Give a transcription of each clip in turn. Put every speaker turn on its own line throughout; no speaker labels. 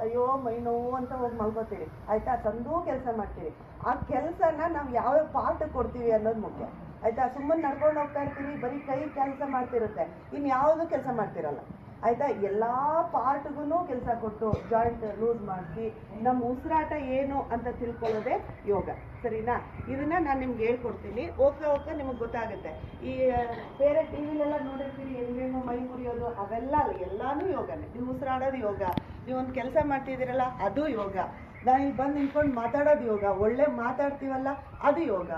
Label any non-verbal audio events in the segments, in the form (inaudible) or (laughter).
ಅಯ್ಯೋ, ಮೈ ನೋವು ಅಂತ ಹೋಗಿ ಮಲ್ಕೋತೀರಿ ಆಯ್ತಾ? ಚಂದೂ ಕೆಲಸ ಮಾಡ್ತೀರಿ. ಆ ಕೆಲಸನ ನಾವು ಯಾವ ಪಾಠ ಕೊಡ್ತೀವಿ ಅನ್ನೋದು ಮುಖ್ಯ. ಆಯ್ತಾ? ಸುಮ್ಮನೆ ನಡ್ಕೊಂಡು ಹೋಗ್ತಾ ಇರ್ತೀವಿ ಬರೀ ಕೈ ಕೆಲಸ ಮಾಡ್ತಿರುತ್ತೆ. ಇನ್ನು ಯಾವುದು ಕೆಲಸ ಮಾಡ್ತಿರಲ್ಲ. ಆಯ್ತಾ? ಎಲ್ಲ ಪಾರ್ಟ್ಗೂ ಕೆಲಸ ಕೊಟ್ಟು ಜಾಯಿಂಟ್ ಲೂಸ್ ಮಾಡಿಸಿ ನಮ್ಮ ಉಸಿರಾಟ ಏನು ಅಂತ ತಿಳ್ಕೊಳ್ಳೋದೇ ಯೋಗ. ಸರಿನಾ? ಇದನ್ನ ನಾನು ನಿಮ್ಗೆ ಹೇಳ್ಕೊಡ್ತೀನಿ. ಹೋಗ್ತಾ ಹೋಗ್ತಾ ನಿಮಗೆ ಗೊತ್ತಾಗುತ್ತೆ. ಈ ಬೇರೆ ಟಿ ವಿಲೆಲ್ಲ ನೋಡಿರ್ತೀರಿ ಹೆಂಗೇನು ಮೈ ಮುರಿಯೋದು, ಅವೆಲ್ಲ ಅಲ್ಲ. ಎಲ್ಲಾನು ಯೋಗನೇ. ನೀವು ಉಸಿರಾಡೋದು ಯೋಗ. ಒಂದು ಕೆಲಸ ಮಾಡ್ತಿದ್ದೀರಲ್ಲ, ಅದು ಯೋಗ. ನಾನು ಇಲ್ಲಿ ಬಂದು ನಿಂತ್ಕೊಂಡು ಮಾತಾಡೋದು ಯೋಗ. ಒಳ್ಳೆ ಮಾತಾಡ್ತೀವಲ್ಲ, ಅದು ಯೋಗ.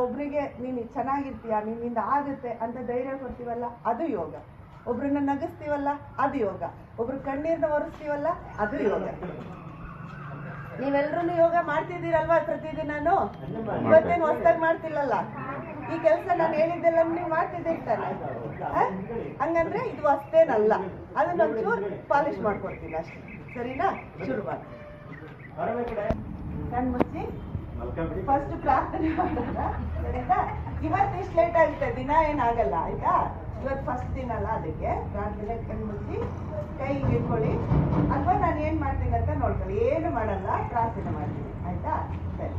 ಒಬ್ರಿಗೆ, ನೀನು ಚೆನ್ನಾಗಿರ್ತೀಯ, ನಿನ್ನಿಂದ ಆಗುತ್ತೆ ಅಂತ ಧೈರ್ಯ ಕೊಡ್ತೀವಲ್ಲ, ಅದು ಯೋಗ. ಒಬ್ರನ್ನ ನಗಿಸ್ತೀವಲ್ಲ, ಅದು ಯೋಗ. ಒಬ್ರು ಕಣ್ಣೀರನ್ನ ಒರೆಸ್ತೀವಲ್ಲ, ಅದು ಯೋಗ. ನೀವೆಲ್ಲರೂ ಯೋಗ ಮಾಡ್ತಿದ್ದೀರಲ್ವಾ ಪ್ರತಿದಿನಾನು? ಇವತ್ತೇನು ಹೊಸ್ದಾಗಿ ಮಾಡ್ತಿಲ್ಲಲ್ಲ? ಈ ಕೆಲಸ ನಾನು ಹೇಳಿದ್ದೆಲ್ಲ ನೀವು ಮಾಡ್ತಿದ್ದೀರಿ ತಾನೆ? ಹಂಗಂದ್ರೆ ಇದು ಅಷ್ಟೇನಲ್ಲ. ಅದನ್ನ ಒಂಚೂರು ಪಾಲಿಶ್ ಮಾಡ್ಕೊಡ್ತೀನಿ ಅಷ್ಟೇ. ಸರಿನಾ ಶುರು ಮಾಡಿ ಕಣ್ ಮುಚ್ಚಿ. ಫಸ್ಟ್ ಪ್ರಾರ್ಥನೆ ಮಾಡೋಣ. ಸರಿನಾ? ಇವತ್ತು ಇಷ್ಟು ಲೇಟ್ ಆಗುತ್ತೆ ದಿನ ಏನಾಗಲ್ಲ ಆಯ್ತಾ? ಇವತ್ತು ಫಸ್ಟ್ ದಿನ ಅಲ್ಲ ಅದಕ್ಕೆ. ಪ್ರಾರ್ಥನೆ ಕಣ್ ಮುಚ್ಚಿ ಕೈ ಇಟ್ಕೊಳ್ಳಿ ಅಥವಾ ನಾನು ಏನು ಮಾಡ್ತೀನಿ ಅಂತ ನೋಡ್ಕೊಳ್ಳಿ. ಏನು ಮಾಡಲ್ಲ ಪ್ರಾರ್ಥನೆ ಮಾಡ್ತೀನಿ. ಆಯ್ತಾ? ಸರಿ.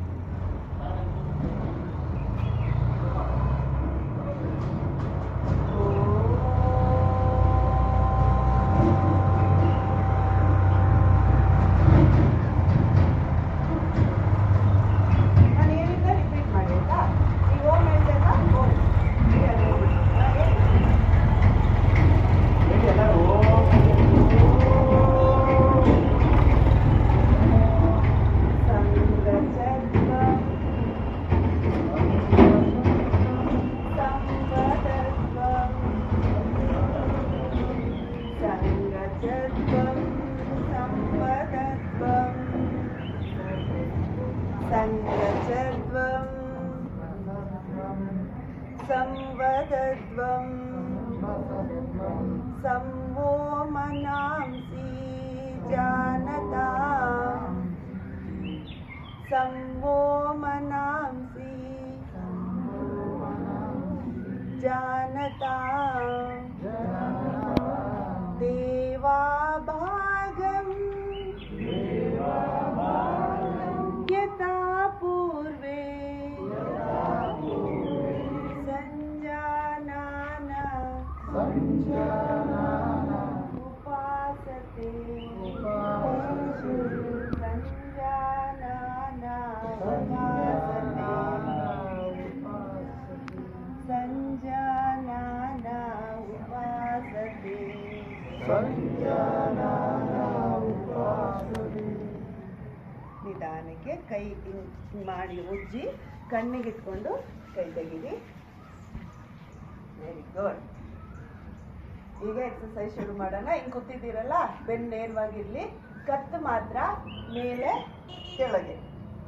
संवदध्वं। संवो मनांसि जानता। संवो मनांसि जानता ನಿಧಾನಕ್ಕೆ ಕೈ ಮಾಡಿ ಉಜ್ಜಿ ಕಣ್ಣಿಗೆ ಇಟ್ಕೊಂಡು ಕೈ ತೆಗೀರಿ. ವೆರಿ ಗುಡ್ ಈಗ ಎಕ್ಸಸೈಸ್ ಶುರು ಮಾಡೋಣ. ಹಿಂಗೆ ಕೂತಿದ್ದೀರಲ್ಲ? ಬೆನ್ನು ನೇರವಾಗಿರಲಿ. ಕತ್ತು ಮಾತ್ರ ಮೇಲೆ ಕೆಳಗೆ.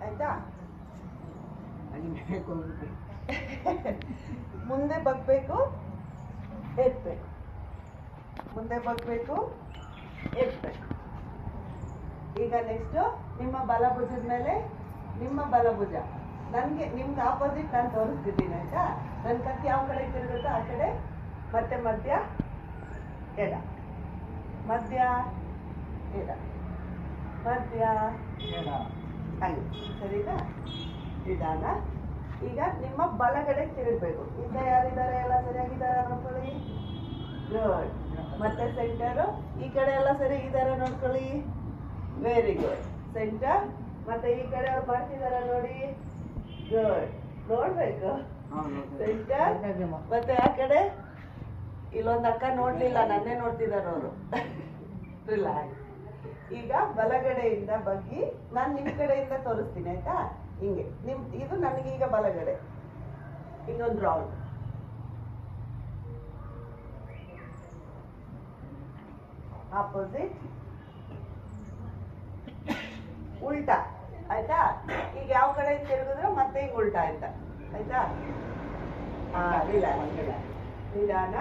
ಆಯಿತಾ? (laughs) ಮುಂದೆ ಬಗ್ಬೇಕು ಎತ್ಬೇಕು ಮುಂದೆ ಬಗ್ಬೇಕು ಎತ್ಬೇಕು ಈಗ ನೆಕ್ಸ್ಟು ನಿಮ್ಮ ಬಲಭುಜದ ಮೇಲೆ ನಿಮ್ಮ ಬಲಭುಜ. ನನಗೆ, ನಿಮ್ಗೆ ಆಪೋಸಿಟ್ ನಾನು ತೋರಿಸ್ತಿದ್ದೀನಿ, ಆಯಿತಾ? ನನ್ನ ಕತ್ತಿ ಯಾವ ಕಡೆ ತಿರುಗುತ್ತೋ ಆ ಕಡೆ, ಮತ್ತೆ ಮಧ್ಯ ಎಡ. ಮಧ್ಯ ಎಡ. ಮಧ್ಯ ಹಂಗೆ. ಸರಿನಾ? ನಿಧಾನ. ಈಗ ನಿಮ್ಮ ಬಲಗಡೆ ತಿರುಗಬೇಕು. ಈಗ ಯಾರಿದ್ದಾರೆ? ಎಲ್ಲ ಸರಿಯಾಗಿದ್ದಾರೆ ನೋಡ್ಕೊಳ್ಳಿ. ಗುಡ್ ಮತ್ತೆ ಸೆಂಟರು ಈ ಕಡೆ ಎಲ್ಲ ಸರಿಯಾಗಿದ್ದಾರೆ ನೋಡ್ಕೊಳ್ಳಿ. ವೆರಿ ಗುಡ್ ಸೆಂಟರ್ ಮತ್ತೆ ಈ ಕಡೆ ಅವ್ರು ಮಾಡ್ತಿದಾರ ನೋಡಿ. ಗುಡ್ ನೋಡ್ಬೇಕು? ಸೆಂಟರ್ ಮತ್ತೆ ಆ ಕಡೆ? ಇಲ್ಲೊಂದು ಅಕ್ಕ ನೋಡ್ಲಿಲ್ಲ, ನನ್ನೇ ನೋಡ್ತಿದ್ದಾರೆ ಅವರು. ಈಗ ಬಲಗಡೆಯಿಂದ ಬಗ್ಗಿ ನಾನು ನಿಮ್ಮ ಕಡೆಯಿಂದ ತೋರಿಸ್ತೀನಿ, ಆಯ್ತಾ? ಹಿಂಗೆ. ನಿಮ್, ಇದು ನನಗೀಗ ಬಲಗಡೆ. ಇನ್ನೊಂದು ರೌಂಡ್ ಆಪೋಸಿಟ್ ಉಲ್ಟಾ, ಆಯ್ತಾ? ಈಗ ಯಾವ ಕಡೆ ತಿರುಗಿದ್ರೆ ಮತ್ತೆ ಈಗ ಉಲ್ಟಾ ಆಯ್ತಾ ಆಯ್ತಾ? ಹಾ ಇಲ್ಲ. ನಿಧಾನ.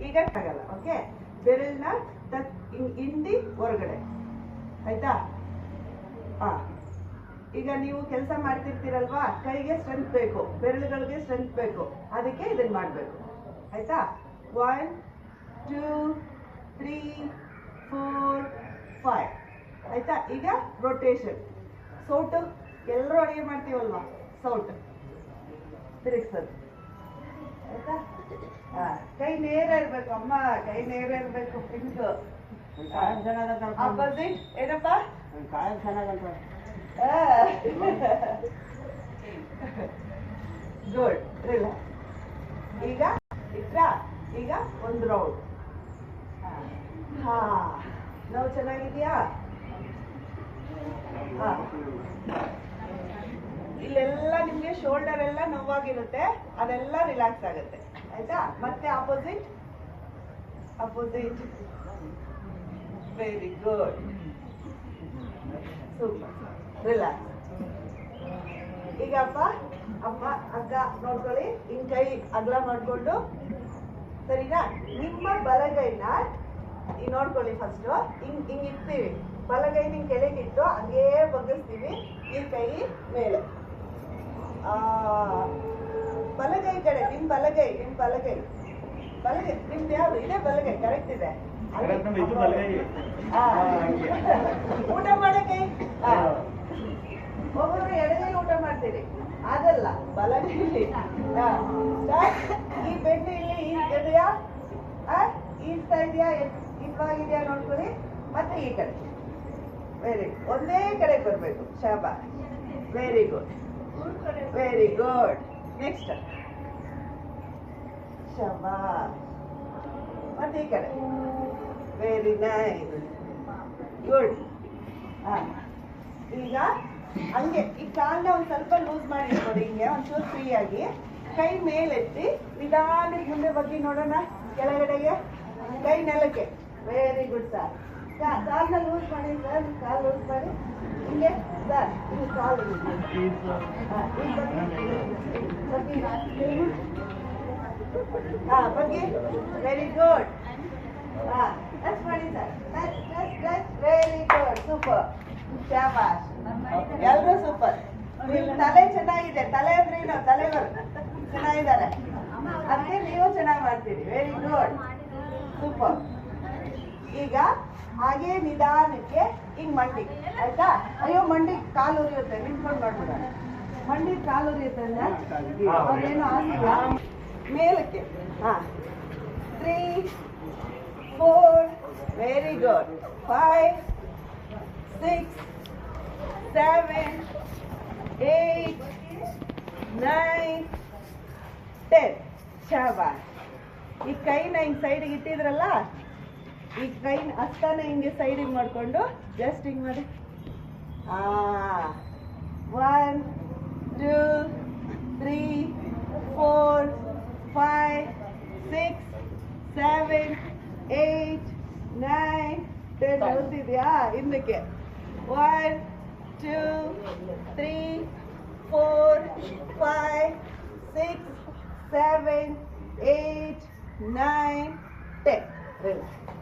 ಈಗ ಆಗಲ್ಲ ಓಕೆ ಬೆರಳನ್ನ ಹಿಂದಿ ಹೊರಗಡೆ. ಆಯ್ತಾ? ಹಾ. ಈಗ ನೀವು ಕೆಲಸ ಮಾಡ್ತಿರ್ತೀರಲ್ವಾ? ಕೈಗೆ ಸ್ಟ್ರೆಂತ್ ಬೇಕು, ಬೆರಳುಗಳಿಗೆ ಸ್ಟ್ರೆಂತ್ ಬೇಕು. ಅದಕ್ಕೆ ಇದನ್ನ ಮಾಡಬೇಕು. ಆಯ್ತಾ? One two three four five ಆಯ್ತಾ? ಈಗ ರೊಟೇಷನ್ ಸೌಟು ಎಲ್ಲರೂ ಅಡುಗೆ ಮಾಡ್ತೀವಲ್ವಾ? ಸೌಟ್ ತಿರುಗಿಸೋದು. ಆಯ್ತಾ? ಕೈ ನೇರ ಇರ್ಬೇಕು ಅಮ್ಮ ಕೈ ನೇರ ಇರ್ಬೇಕು ಪಿಂಕ್ ಆಪೋಸಿಟ್ ಏನಪ್ಪ? ಗುಡ್ ರಿಲ್ಯಾಕ್ಸ್ ಈಗ? ಇಟ್ರಾ ಈಗ ಒಂದು ರೌಂಡ್ ಹಾ. ನೋವು ಚೆನ್ನಾಗಿದ್ಯಾ? ಇಲ್ಲೆಲ್ಲ ನಿಮ್ಗೆ ಶೋಲ್ಡರ್ ಎಲ್ಲ ನೋವಾಗಿರುತ್ತೆ ಅದೆಲ್ಲ ರಿಲ್ಯಾಕ್ಸ್ ಆಗುತ್ತೆ. ಆಯ್ತಾ? ಮತ್ತೆ opposite opposite very good super relax ಈಗ ಅಪ್ಪ ಅಮ್ಮ ಅಗ್ಗ ನೋಡ್ಕೊಳ್ಳಿ. ಹಿಂಗ್ ಕೈ ಅಗಲ ಮಾಡ್ಕೊಂಡು. ಸರಿನಾ? ನಿಮ್ಮ ಬಲಗೈನ ಈ ನೋಡ್ಕೊಳ್ಳಿ ಫಸ್ಟ್ ಹಿಂಗ್ ಹಿಂಗ್ ಇಡ್ತೀವಿ. ಬಲಗೈ ಹಿಂಗೆ ಕೆಳಗಿಟ್ಟು ಹಂಗೇ ಬಗ್ಗಿಸ್ತೀವಿ. ಈ ಕೈ ಮೇಲೆ ಆ ಬಲಗೈ ಕಡೆ ನಿಮ್ ಬಲಗೈ ನಿಮ್ ಬಲಗೈ. ಬಲಗೈ ನಿಮ್ದು ಯಾವ್ದು? ಇದೆ ಬಲಗೈ ಕರೆಕ್ಟ್ ಇದೆ ಊಟ ಮಾಡಕ್ಕೆ? ಒಬ್ಬರು ಒಬ್ಬೊಬ್ರು ಎಡಗೈ ಊಟ ಮಾಡ್ತೀರಿ. ಅದಲ್ಲ ಬಲಗೈಲಿ. ಈ ಬೆನ್ನು ಇಲ್ಲಿ ಇದೆಯಾ? ಈಸ್ತಾ ಇದೆಯಾ? ಇದ್ವಾಗಿದೆಯಾ ನೋಡ್ಕೊಳ್ಳಿ. ಮತ್ತೆ ಈ ಕಡೆ. ವೆರಿ ಒಂದೇ ಕಡೆ ಬರಬೇಕು. ಶಾಬಾ. Very good very good next ಶಾಬಾ ಮತ್ತೆ ಈ ಕಡೆ ವೆರಿ ನೈಸ್ ಗುಡ್ ಈಗ ಹಂಗೆ, ಈ ಕಾಲ್ನ ಒಂದ್ ಸ್ವಲ್ಪ ಲೂಸ್ ಮಾಡಿ ಇಟ್ಕೊಡಿ ಹಿಂಗೆ ಒಂಚೂರು ಫ್ರೀ ಆಗಿ. ಕೈ ಮೇಲೆತ್ತಿ, ನಿಧಾನಕ್ಕೆ ಮುಂದೆ ಬಗ್ಗೆ ನೋಡೋಣ ಕೆಳಗಡೆಗೆ. ಕೈ ನೆಲಕ್ಕೆ. ವೆರಿ ಗುಡ್ ಸರ್ ಕಾಲ್ನ ಲೂಸ್ ಮಾಡಿ ಸರ್ ಕಾಲ್ ಲೂಸ್ ಮಾಡಿ. ಹಿಂಗೆ ಸರ್ ಹಿಂಗೆ ಕಾಲು. ಹಾ, ಬಗ್ಗಿ. ವೆರಿ ಗುಡ್ ಹಾ ಟಚ್ ಮಾಡಿ sir touch touch touch very good super ಶಾಬಾಷ್ ಎಲ್ಲರೂ ಸೂಪರ್ ನಿಮ್ ತಲೆ ಚೆನ್ನಾಗಿದೆ. ತಲೆ ಅಂದ್ರೆ ಏನು? ತಲೆಗಳು ಚೆನ್ನಾಗಿದ್ದಾರೆ ಅದಕ್ಕೆ ನೀವು ಚೆನ್ನಾಗಿ ಮಾಡ್ತೀರಿ. ವೆರಿ ಗುಡ್ ಸೂಪರ್ ಈಗ ಹಾಗೆ ನಿಧಾನಕ್ಕೆ ಹಿಂಗ್ ಮಂಡಿ. ಆಯ್ತಾ? ಅಯ್ಯೋ ಮಂಡಿ ಕಾಲು ಉರಿಯುತ್ತೆ. ನಿಂತ್ಕೊಂಡು ಮಾಡ್ಬಿಡ ಮಂಡಿ ಕಾಲು ಉರಿಯುತ್ತೆ ಅಂದ್ರೆ ಅವ್ರೇನು ಆಗಿಲ್ಲ ಮೇಲಕ್ಕೆ. ಹಾ. Three four very good five six seven eight nine ten ಶಾಬಾ ಈ ಕೈನ ಹಿಂಗೆ ಸೈಡಿಗೆ ಇಟ್ಟಿದ್ರಲ್ಲ ಈ ಕೈನ ಹಸ್ತಾನ ಹಿಂಗೆ ಸೈಡಿಗೆ ಮಾಡಿಕೊಂಡು ಜಸ್ಟ್ ಹಿಂಗೆ ಮಾಡಿ. One two three four five, six, seven, eight, nine, ten. Yeah, in the gap. One, two, three, four, five, six, seven, eight, nine, ten. Relax.